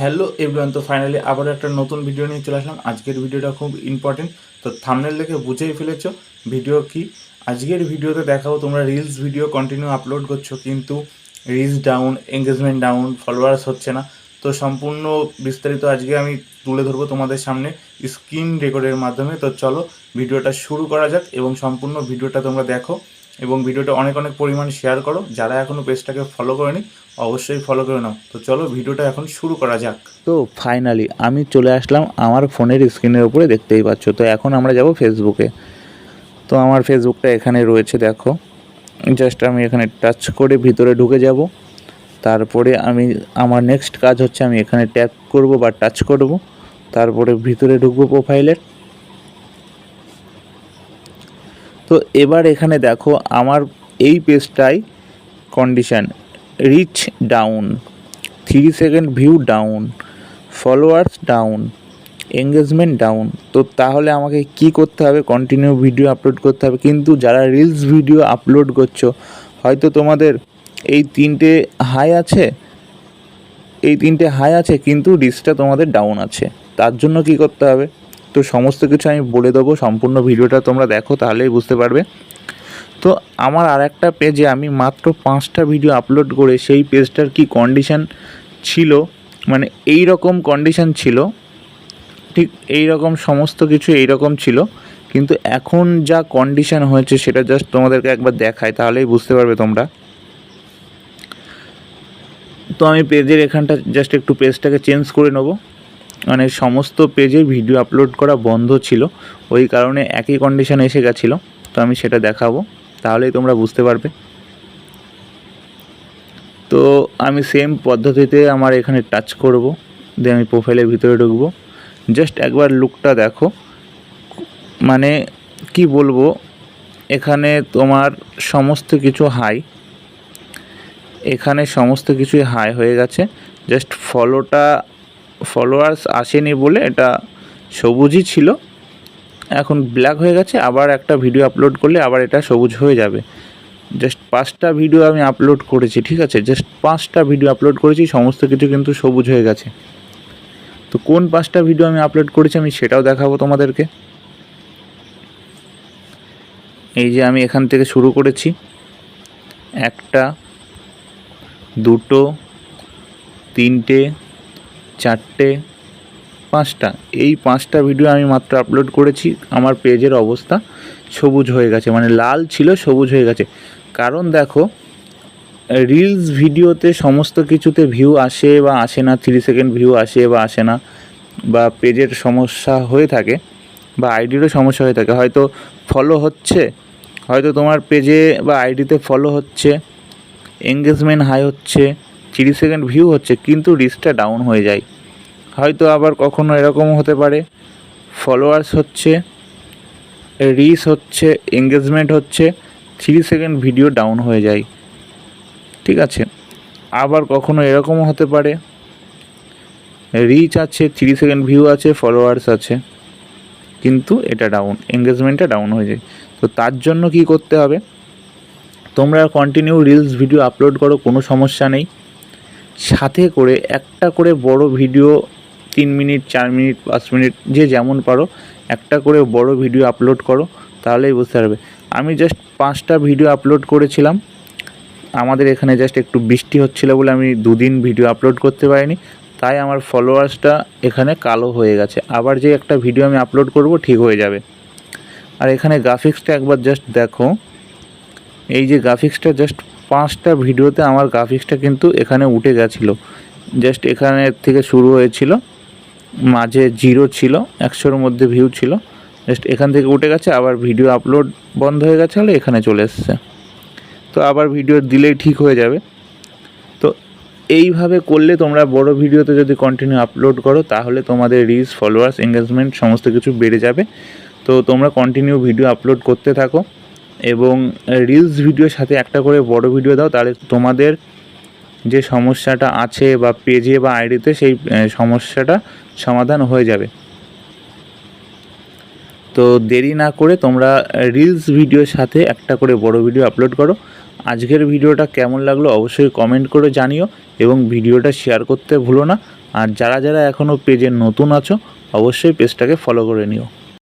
Hello everyone, তো finally আবার একটা নতুন ভিডিও নিয়ে চলে আসলাম। আজকের ভিডিওটা খুব ইম্পর্টেন্ট তো থামনেল দেখে বুঝেই ফেলেছো ভিডিও কি? আজকের ভিডিওতে দেখাবো তোমরা রিলস ভিডিও কন্টিনিউ আপলোড করছ, কিন্তু reels down engagement down followers হচ্ছে না। তো সম্পূর্ণ বিস্তারিত আজকে আমি তুলে ধরবো তোমাদের সামনে স্ক্রিন রেকর্ডের মাধ্যমে। তো চলো ভিডিওটা শুরু করা যাক এবং সম্পূর্ণ ভিডিওটা তোমরা দেখো। এবং ভিডিওটা অনেক অনেক পরিমাণ শেয়ার করো। যারা এখনও পেজটাকে ফলো করেনি, অবশ্যই ফলো করে নাও। তো চলো, ভিডিওটা এখন শুরু করা যাক। তো ফাইনালি আমি চলে আসলাম আমার ফোনের স্ক্রিনের উপরে, দেখতেই পাচ্ছ। তো এখন আমরা যাব ফেসবুকে তো আমার ফেসবুকটা এখানে রয়েছে, দেখো। জাস্ট আমি এখানে টাচ করে ভিতরে ঢুকে যাব। তারপরে আমি, আমার নেক্সট কাজ হচ্ছে আমি এখানে ট্যাপ করব বা টাচ করব। তারপরে ভিতরে ঢুকবো প্রোফাইলের তো এবার এখানে দেখো আমার এই পেজটাই condition reach down three second view down followers down engagement down তো তাহলে আমাকে কি করতে হবে? কন্টিনিউ ভিডিও আপলোড করতে হবে। কিন্তু যারা রিলস ভিডিও আপলোড করছ, হয়তো তোমাদের এই তিনটে হাই আছে, এই তিনটে হাই আছে, কিন্তু রিচটা তোমাদের ডাউন আছে। তার জন্য কি করতে হবে? তো সমস্ত কিছু আমি বলে দেবো, সম্পূর্ণ ভিডিওটা তোমরা দেখো, তাহলেই বুঝতে পারবে। তো আমার আর একটা পেজে আমি মাত্র পাঁচটা ভিডিও আপলোড করে সেই পেজটার কি কন্ডিশান ছিল মানে এই রকম কন্ডিশান ছিল, ঠিক এই রকম সমস্ত কিছু এই রকম ছিল, কিন্তু এখন যা কন্ডিশান হয়েছে সেটা জাস্ট তোমাদেরকে একবার দেখায় তাহলেই বুঝতে পারবে তোমরা। তো আমি পেজের এখানটা জাস্ট একটু পেজটাকে চেঞ্জ করে নেব। মানে সমস্ত পেজে ভিডিও আপলোড করা বন্ধ ছিল। ওই কারণে একই কন্ডিশন এসে গেছিল। তো আমি সেটা দেখাবো। তাহলেই তোমরা বুঝতে পারবে। তো আমি সেম পদ্ধতিতে আমার এখানে টাচ করব। দিয়ে আমি প্রোফাইলের ভিতরে ঢুকবো। জাস্ট একবার লুকটা দেখো। মানে কি বলব? এখানে তোমার সমস্ত কিছু হাই এখানে সমস্ত কিছুই হাই হয়ে গেছে। জাস্ট ফলোটা ফলোয়ার্স আসেনি বলে এটা সবুজই ছিল। এখন ব্ল্যাক হয়ে গেছে, আবার একটা ভিডিও আপলোড করলে আবার এটা সবুজ হয়ে যাবে। জাস্ট পাঁচটা ভিডিও আমি আপলোড করেছি, ঠিক আছে? জাস্ট পাঁচটা ভিডিও আপলোড করেছি, সমস্ত কিছু কিন্তু সবুজ হয়ে গেছে। তো কোন পাঁচটা ভিডিও আমি আপলোড করেছি আমি সেটাও দেখাবো তোমাদেরকে। এই যে আমি এখান থেকে শুরু করেছি। একটা, দুটো, তিনটে চারটে, পাঁচটা। এই পাঁচটা ভিডিও আমি মাত্র আপলোড করেছি। আমার পেজের অবস্থা সবুজ হয়ে গেছে মানে লাল ছিল, সবুজ হয়ে গেছে। কারণ দেখো রিলস ভিডিওতে সমস্ত কিছুতে ভিউ আসে বা আসে না থ্রি সেকেন্ড ভিউ আসে বা আসে না, বা পেজের সমস্যা হয়ে থাকে, বা আইডিরও সমস্যা হয়ে থাকে। হয়তো ফলো হচ্ছে, হয়তো তোমার পেজে বা আইডিতে ফলো হচ্ছে এঙ্গেজমেন্ট হাই হচ্ছে থ্রি সেকেন্ড ভিউ হচ্ছে, কিন্তু রিচটা ডাউন হয়ে যায়। হয়তো আবার কখনো এরকমও হতে পারে। ফলোয়ার্স হচ্ছে রিচ হচ্ছে এঙ্গেজমেন্ট হচ্ছে থ্রি সেকেন্ড ভিডিও ডাউন হয়ে যায়। ঠিক আছে? আবার কখনো এরকমও হতে পারে। রিচ আছে থ্রি সেকেন্ড ভিউ আছে ফলোয়ার্স আছে, কিন্তু এটা ডাউন এঙ্গেজমেন্টটা ডাউন হয়ে যায়। তো তার জন্য কি করতে হবে? তোমরা কন্টিনিউ রিলস ভিডিও আপলোড করো, কোনো সমস্যা নেই। সাথে করে, একটা করে বড় ভিডিও তিন মিনিট, চার মিনিট, পাঁচ মিনিট, যে যেমন পারো, একটা করে বড় ভিডিও আপলোড করো, তাহলেই বুঝতে পারবে। আমি জাস্ট পাঁচটা ভিডিও আপলোড করেছিলাম। আমাদের এখানে জাস্ট একটু বৃষ্টি হচ্ছিল বলে আমি দুদিন ভিডিও আপলোড করতে পারিনি। তাই আমার ফলোয়ার্সটা এখানে কালো হয়ে গেছে। আবার যে একটা ভিডিও আমি আপলোড করব, ঠিক হয়ে যাবে। আর এখানে গ্রাফিক্সটা একবার জাস্ট দেখো। এই যে গ্রাফিক্সটা জাস্ট পাঁচটা ভিডিওতে আমার গ্রাফিক্সটা কিন্তু এখানে উঠে গেছিল। জাস্ট এখানে থেকে শুরু হয়েছিল, মাঝে জিরো ছিল, একশোর মধ্যে ভিউ ছিল। জাস্ট এখান থেকে উঠে গেছে, আবার ভিডিও আপলোড বন্ধ হয়ে গেছে হলে এখানে চলে এসছে। তো আবার ভিডিও দিলেই ঠিক হয়ে যাবে। তো এইভাবে করলে তোমরা বড় ভিডিওতে যদি কন্টিনিউ আপলোড করো, তাহলে তোমাদের রিচ ফলোয়ার্স এঙ্গেজমেন্ট সমস্ত কিছু বেড়ে যাবে। তো তোমরা কন্টিনিউ ভিডিও আপলোড করতে থাকো। এবং রিলস ভিডিওর সাথে একটা করে বড় ভিডিও দাও, তাহলে তোমাদের যে সমস্যাটা আছে বা পেজে বা আইডিতে সেই সমস্যাটা সমাধান হয়ে যাবে। তো দেরি না করে তোমরা রিলস ভিডিওর সাথে একটা করে বড় ভিডিও আপলোড করো। আজকের ভিডিওটা কেমন লাগল অবশ্যই কমেন্ট করে জানিও এবং ভিডিওটা শেয়ার করতে ভুলো না। আর যারা যারা এখনও পেজে নতুন আছো, অবশ্যই পেজটাকে ফলো করে নিও।